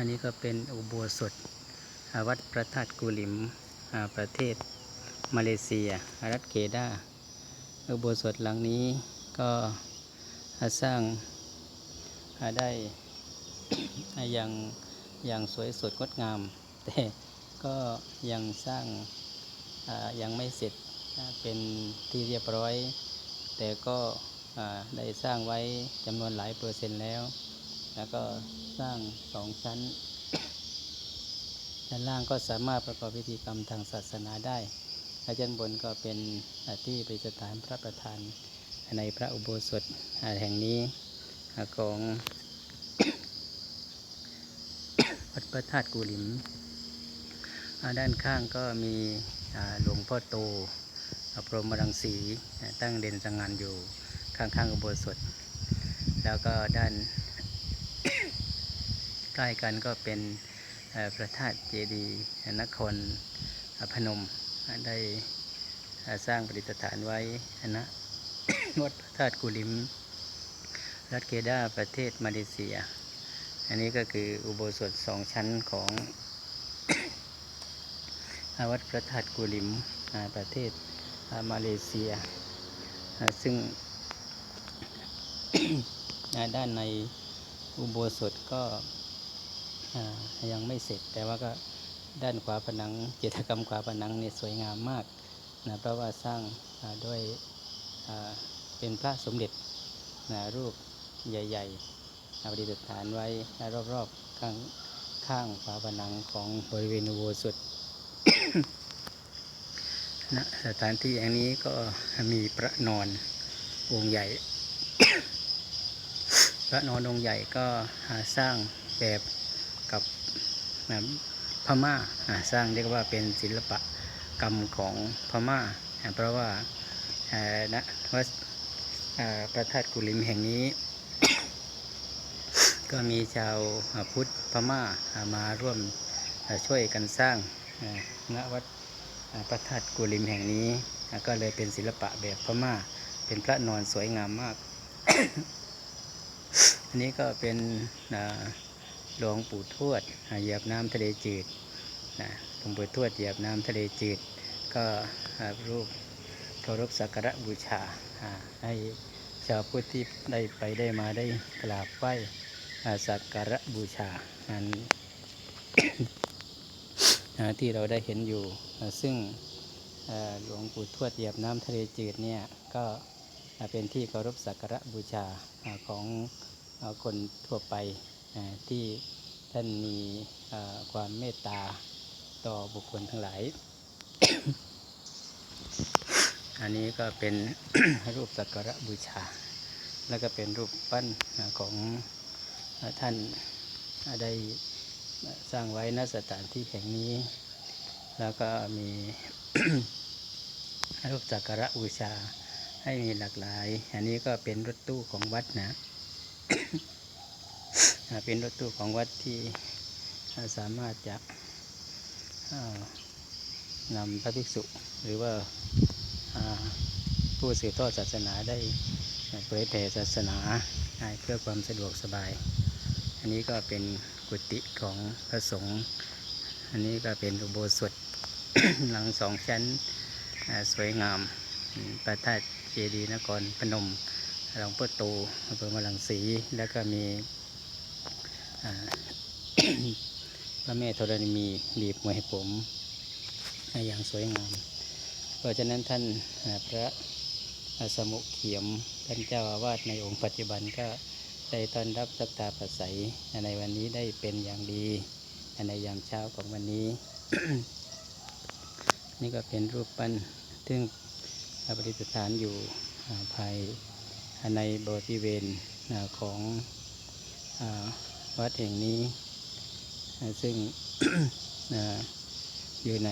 อันนี้ก็เป็นอุโบสถอ่าวัดพระธาตุกุลิมอาประเทศมาเลเซีย รัฐเคดาอุโบสถหลังนี้ก็สร้างาได้อย่างอย่างสวยสดงดงาม แต่ก็ยังสร้างายังไม่เสร็จเป็นที่เรียบร้อย แต่ก็ได้สร้างไว้จำนวนหลายเปอร์เซ็นต์แล้ว แล้วก็สร้างสองชั้นด้านล่างก็สามารถประกอบพิธีกรรมทางศาสนาได้และชั้นบนก็เป็นที่ประดิษฐานพระประธานในพระอุโบสถแห่งนี้ของวัดพระธาตุกูหลิม ด้านข้างก็มีหลวงพ่อโตอพรหมรังสีตั้งเด่นสง่านอยู่ข้างๆอุโบสถ แล้วก็ด้าน ใกล้กันก็เป็นพระธาตุเจดีย์นครพนมอ่าได้สร้างประดิฐานไว้ณวัดพระธาตุกุลิม รัฐเคดาประเทศมาเลเซีย อันนี้ก็คืออุโบสถสองชั้นของวัดพระธาตุกุลิมประเทศมาเลเซีย ซึ่งด้านในอุโบสถก็ ยังไม่เสร็จ แต่ว่าก็ด้านขวาผนังจิตกรรมขวาผนังเนี่ยสวยงามมากนะเพราะว่าสร้างด้วยเป็นพระสมเด็จนะรูปใหญ่ๆนะประดิษฐานไว้รอบๆข้างข้างฝาผนังของบริเวณอุโบสถณสถานที่อย่างนี้ก็มีพระนอนองค์ใหญ่ พระนอนองค์ใหญ่ก็อ่าสร้างแบบ กับพม่าสร้างเรียกว่าเป็นศิลปะกรรมของพม่า เพราะว่าณวัดพระธาตุกุลิมแห่งนี้ ก็มีชาวพุทธพม่ามาร่วมช่วยกันสร้างณวัดพระธาตุกุลิมแห่งนี้ ก็เลยเป็นศิลปะแบบพม่า เป็นพระนอนสวยงามมาก อันนี้ก็เป็นอ่า หลวงปู่ทวดเหยียบน้ำทะเลจืดนะหลวงปู่ทวดเหยียบน้ำทะเลจืด ก็รูปเคารพสักการะบูชาให้ชาวพุทธที่ได้ไปได้มาได้กราบไหว้สักการะบูชาอันที่เราได้เห็นอยู่ ซึ่งหลวงปู่ทวดเหยียบน้ำทะเลจืดเนี่ยก็เป็นที่เคารพสักการะบูชาของคนทั่วไป ที่ท่านมีความเมตตาต่อบุคคลทั้งหลาย อันนี้ก็เป็นรูปสักการะบูชา แล้วก็เป็นรูปปั้นของท่านอ่ได้สร้างไว้ณสถานที่แห่งนี้ แล้วก็มีรูปสักการะบูชาให้มีหลากหลาย อันนี้ก็เป็นรถตู้ของวัดนะ เป็นรถตู้ของวัดที่สามารถจะนำพระภิกษุ หรือว่าผู้สืบทอดศาสนาได้เผยแผ่ศาสนาให้เพื่อความสะดวกสบาย อันนี้ก็เป็นกุฏิของพระสงฆ์อันนี้ก็เป็นอุโบสถหลังสองชั้นสวยงามอืมพระธาตุเจดีย์นครพนมหลวงพ่อโตอำเภอมะลังสี แล้วก็มี พระแม่ธรณีมีบีบมวยให้ผมอย่างสวยงาม เพราะฉะนั้นท่านพระสมุเขียมท่านเจ้าอาวาสในองค์ปัจจุบันก็ได้ต้อนรับสักตาประสัยในวันนี้ได้เป็นอย่างดี ในยามเช้าของวันนี้ นี่ก็เป็นรูปปั้นซึ่งประดิษฐานอยู่ภายในบริเวณของ วัดแห่งนี้ ซึ่งอยู่ใน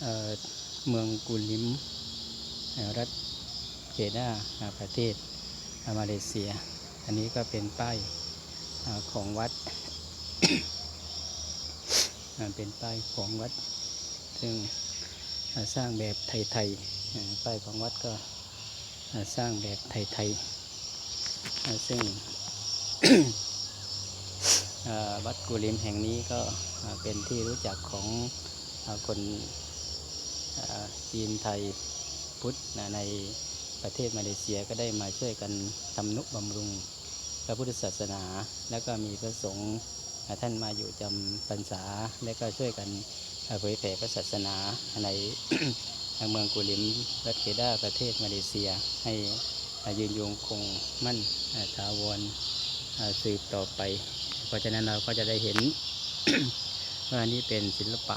เเมืองกุลิม รัฐเจด้าประเทศมาเลเซีย อันนี้ก็เป็นป้ายอของวัด เป็นป้ายของวัด ซึ่งสร้างแบบไทยๆ ป้ายของวัดก็สร้างแบบไทยๆ ซึ่ง วัดกูลิมแห่งนี้ก็เป็นที่รู้จักของอคนจีนไทยพุทธนะในประเทศมาเลเซียก็ได้มาช่วยกันทำนุบำรุงพระพุทธศาสนา แล้วก็มีพระสงฆ์ท่านมาอยู่จำพรรษา และก็ช่วยกันเผยแผ่พระศาสนาในเมืองกุลิมรัฐเคดาประเทศมาเลเซีย ให้ยืนยงคงมั่นถาวรสืบต่อไป เพราะฉะนั้นเราก็จะได้เห็น ว่านี่เป็นศิลปะ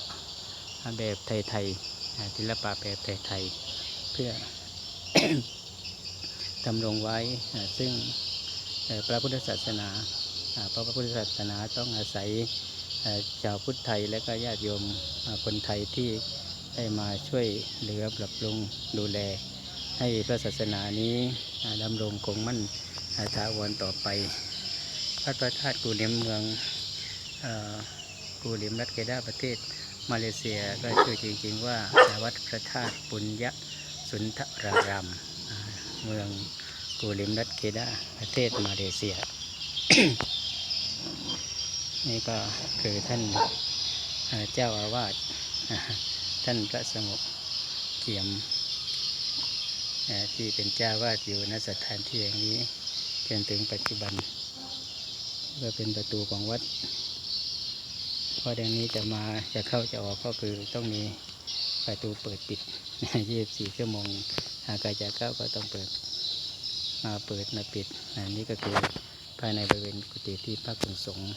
แบบไทยๆศิลปะแบบไทยๆเพื่อดำรงไว้ซึ่งพระพุทธศาสนาเพราะพระพุทธศาสนาต้องอาศัยชาวพุทธไทยและก็ญาติโยมคนไทยที่ได้มาช่วยเหลือปรับปรุงดูแล ให้พระศาสนานี้ดำรงคงมั่นถาวรต่อไป วัดพระธาตุกูเหลียมเมืองกูเหลียมรัฐเกดาประเทศมาเลเซียก็ชื่อจริงๆว่าวัดพระธาตุปุญญสุนทรารามเมืองกูเหลียมรัฐเกดาประเทศมาเลเซีย นี่ก็คือท่านเจ้าอาวาสท่านพระสงบเขียมที่เป็นเจ้าวาดอยู่ณสถานที่แห่งนี้จนถึงปัจจุบัน ก็เป็นประตูของวัดเพราะดังนี้จะมาจะเข้าจะออกก็คือต้องมีประตูเปิดปิด 24 ชั่วโมง หากจะเข้าก็ต้องเปิดมาเปิดมาปิดอันนี้ก็คือภายในบริเวณกุฏิที่พระสงฆ์